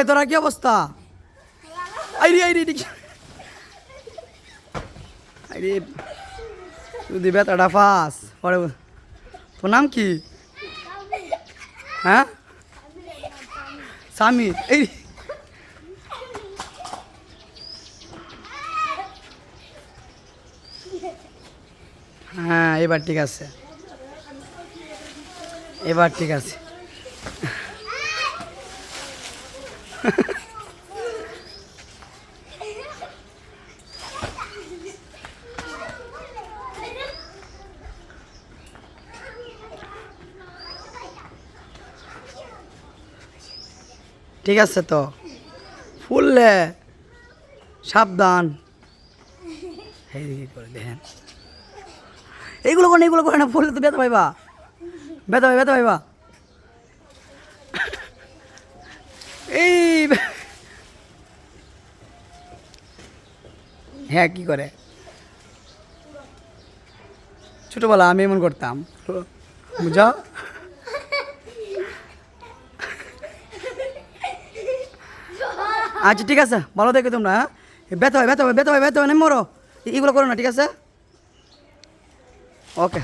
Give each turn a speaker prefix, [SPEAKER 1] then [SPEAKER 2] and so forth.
[SPEAKER 1] কিরে তোরা কি অবস্থা? আইরে আইরে আইরে, তুই বেতাটা ফাস পরে তোর নাম কি? হ্যাঁ? স্বামী। এই হ্যাঁ এবার ঠিক আছে। এবার ঠিক আছে। ঠিক আছে তো? ফুললে সাবধান। করে এইগুলো করে এইগুলো করে না, ফুললে তো ব্যথা পাইবা। ব্যথা পাই ব্যথা পাইবা। এই হ্যাঁ কি করে? ছোটোবেলা আমি এমন করতাম। বুঝাও। আচ্ছা ঠিক আছে, ভালো দেখো তোমরা হ্যাঁ? ব্যথা হয় ব্যথা হয় ব্যথা হয় ব্যথা হয় নেই মরো। এগুলো করো না, ঠিক আছে? ওকে।